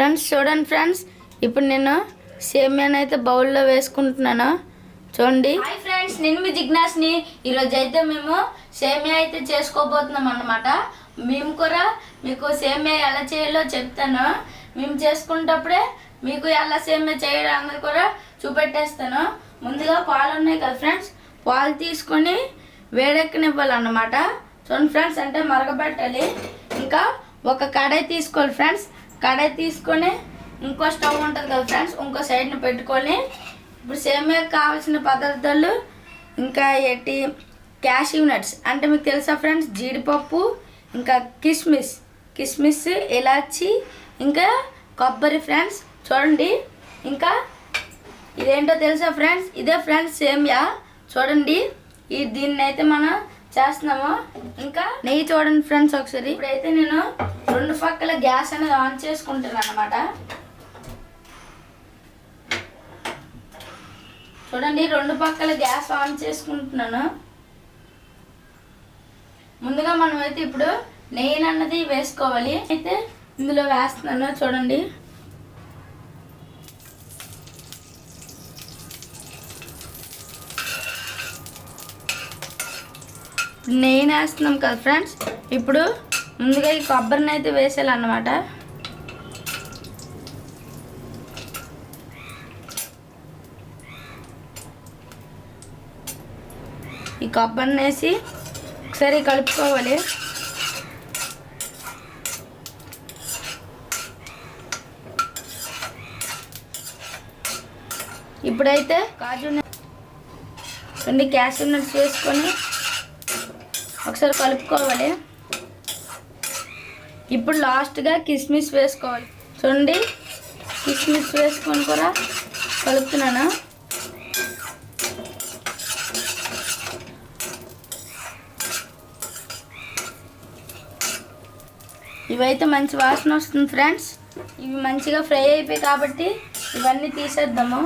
Friends చూడండి friends. ఇప్పుడు నేను సేమియాని అయితే బౌల్లో వేసుకుంటున్నాను. చూడండి. హాయ్ ఫ్రెండ్స్ నేను మీ జిజ్ఞాస్ని. ఈరోజు అయితే మేము సేమియా అయితే చేసుకోబోతున్నాం అన్నమాట. మేము కూడా మీకు సేమియా ఎలా చేయాలో చెప్తాను. మేము చేసుకునేటప్పుడే మీకు ఎలా సేమియా చేయడం కూడా చూపెట్టేస్తాను. ముందుగా పాలు ఉన్నాయి కదా ఫ్రెండ్స్ పాలు తీసుకొని వేడెక్కనివ్వాలన్నమాట. చూడండి ఫ్రెండ్స్ అంటే మరగబెట్టాలి. ఇంకా ఒక కడాయి తీసుకోవాలి ఫ్రెండ్స్. కడాయి తీసుకొని ఇంకో స్టవ్ ఉంటుంది కదా ఫ్రెండ్స్ ఇంకో సైడ్ని పెట్టుకొని ఇప్పుడు సేమియా కావాల్సిన పదార్థాలు ఇంకా ఏంటి క్యాషివ్ నట్స్ అంటే మీకు తెలుసా ఫ్రెండ్స్ జీడిపప్పు ఇంకా కిస్మిస్. కిస్మిస్ ఇలాచి ఇంకా కొబ్బరి ఫ్రెండ్స్. చూడండి ఇంకా ఇదేంటో తెలుసా ఫ్రెండ్స్ ఇదే ఫ్రెండ్స్ సేమియా. చూడండి ఈ దీన్ని అయితే మనం చేస్తున్నాము. ఇంకా నెయ్యి చూడండి ఫ్రెండ్స్ ఒకసారి. ఇప్పుడైతే నేను రెండు పక్కల గ్యాస్ అనేది ఆన్ చేసుకుంటాను అనమాట చూడండి రెండు పక్కల గ్యాస్ ఆన్ చేసుకుంటున్నాను. ముందుగా మనం అయితే ఇప్పుడు నెయ్యి అన్నది వేసుకోవాలి. అయితే ఇందులో వేస్తున్నాను చూడండి. నెయ్యి వేస్తున్నాం కదా ఫ్రెండ్స్. ఇప్పుడు ముందుగా ఈ కొబ్బరిని అయితే వేసేయాలన్నమాట. ఈ కొబ్బరిని వేసి ఒకసారి కలుపుకోవాలి. ఇప్పుడైతే కాజు రెండు క్యాష్ నట్స్ వేసుకొని ఒకసారి కలుపుకోవాలి. ఇప్పుడు లాస్ట్గా కిస్మిస్ వేసుకోవాలి. చూడండి కిస్మిస్ వేసుకొని కూడా కలుపుతున్నాను. ఇవైతే మంచి వాసన వస్తుంది ఫ్రెండ్స్. ఇవి మంచిగా ఫ్రై అయిపోయి కాబట్టి ఇవన్నీ తీసేద్దాము.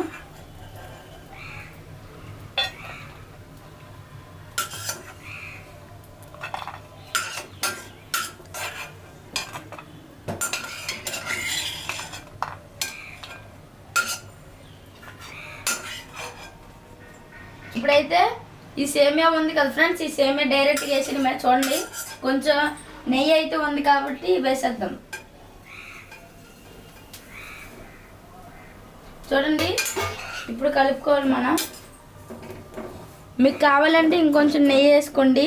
ఇప్పుడైతే ఈ సేమియా ఉంది కదా ఫ్రెండ్స్ ఈ సేమియా డైరెక్ట్గా వేసిన మీద చూడండి. కొంచెం నెయ్యి అయితే ఉంది కాబట్టి వేసేద్దాం. చూడండి ఇప్పుడు కలుపుకోవాలి మనం. మీకు కావాలంటే ఇంకొంచెం నెయ్యి వేసుకోండి.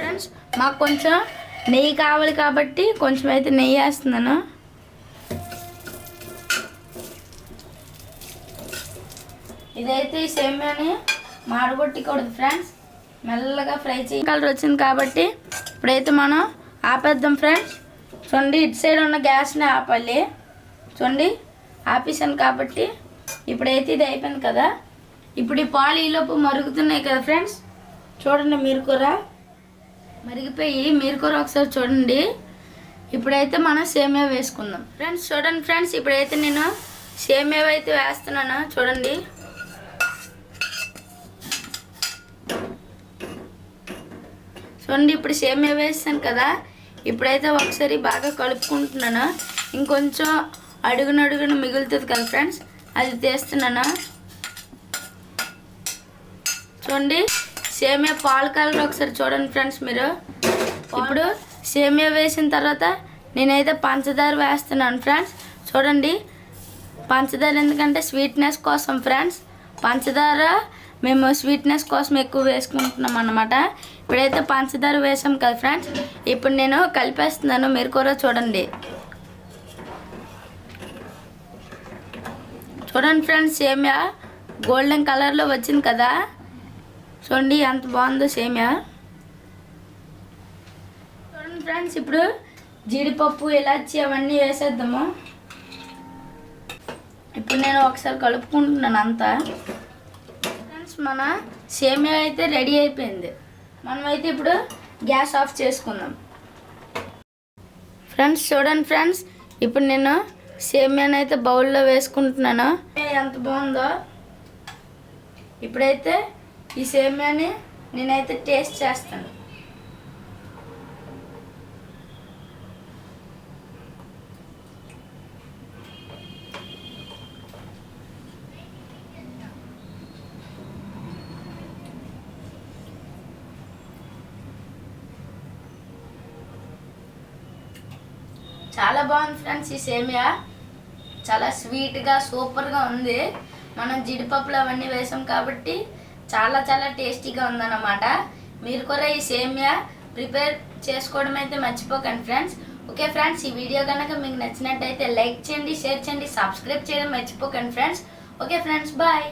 ఫ్రెండ్స్ మాకు కొంచెం నెయ్యి కావాలి కాబట్టి కొంచెం అయితే నెయ్యి వేస్తున్నాను. ఇదైతే ఈ సేమియాని మాడగొట్టకూడదు ఫ్రెండ్స్. మెల్లగా ఫ్రై చేయ. కలర్ వచ్చింది కాబట్టి ఇప్పుడైతే మనం ఆపేద్దాం ఫ్రెండ్స్. చూడండి ఇటు సైడ్ ఉన్న గ్యాస్ని ఆపాలి. చూడండి ఆపేసాను కాబట్టి ఇప్పుడైతే ఇది అయిపోయింది కదా. ఇప్పుడు ఈ పాలు ఈలోపు మరుగుతున్నాయి కదా ఫ్రెండ్స్. చూడండి మీరు కూడా. మరిగిపోయి మీరు కూడా ఒకసారి చూడండి. ఇప్పుడైతే మనం సేమియా వేసుకుందాం. ఫ్రెండ్స్ చూడండి ఫ్రెండ్స్ ఇప్పుడైతే నేను సేమియా అయితే వేస్తున్నాను. చూడండి. చూడండి ఇప్పుడు సేమియా వేసాను కదా. ఇప్పుడైతే ఒకసారి బాగా కలుపుకుంటున్నాను. ఇంకొంచెం అడుగున అడుగున మిగులుతుంది కదా ఫ్రెండ్స్ అది తీస్తున్నాను. చూడండి. సేమియా పాల కలర్ ఒకసారి చూడండి ఫ్రెండ్స్ మీరు. ఇప్పుడు సేమియా వేసిన తర్వాత నేనైతే పంచదార వేస్తున్నాను ఫ్రెండ్స్. చూడండి పంచదార ఎందుకంటే స్వీట్నెస్ కోసం ఫ్రెండ్స్. పంచదార మేము స్వీట్నెస్ కోసం ఎక్కువ వేసుకుంటున్నాం అనమాట ఇప్పుడైతే పంచదార వేసాం కదా ఫ్రెండ్స్. ఇప్పుడు నేను కలిపేస్తున్నాను మీరు కూడా చూడండి. చూడండి ఫ్రెండ్స్ సేమియా గోల్డెన్ కలర్లో వచ్చింది కదా. చూడండి ఎంత బాగుందో సేమియా. చూడండి ఫ్రెండ్స్ ఇప్పుడు జీడిపప్పు ఇలాచి అవన్నీ వేసేద్దాము. ఇప్పుడు నేను ఒకసారి కలుపుకుంటున్నాను అంతా. ఫ్రెండ్స్ మన సేమియా అయితే రెడీ అయిపోయింది. మనమైతే ఇప్పుడు గ్యాస్ ఆఫ్ చేసుకుందాం. ఫ్రెండ్స్ చూడండి ఫ్రెండ్స్ ఇప్పుడు నేను సేమియాని అయితే బౌల్లో వేసుకుంటున్నాను. ఎంత బాగుందో. ఇప్పుడైతే ఈ సేమియాని నేనైతే టేస్ట్ చేస్తాను. చాలా బాగుంది ఫ్రెండ్స్ ఈ సేమియా. చాలా స్వీట్గా సూపర్గా ఉంది. మనం జీడిపప్పులు అవన్నీ వేసాం కాబట్టి చాలా చాలా టేస్టీగా ఉందన్నమాట. మీరు కూడా ఈ సేమియా ప్రిపేర్ చేసుకోవడం అయితే మర్చిపోకండి ఫ్రెండ్స్. ఓకే ఫ్రెండ్స్ ఈ వీడియో కనుక మీకు నచ్చినట్టయితే లైక్ చేయండి షేర్ చేయండి సబ్స్క్రైబ్ చేయడం మర్చిపోకండి ఫ్రెండ్స్. Okay friends bye.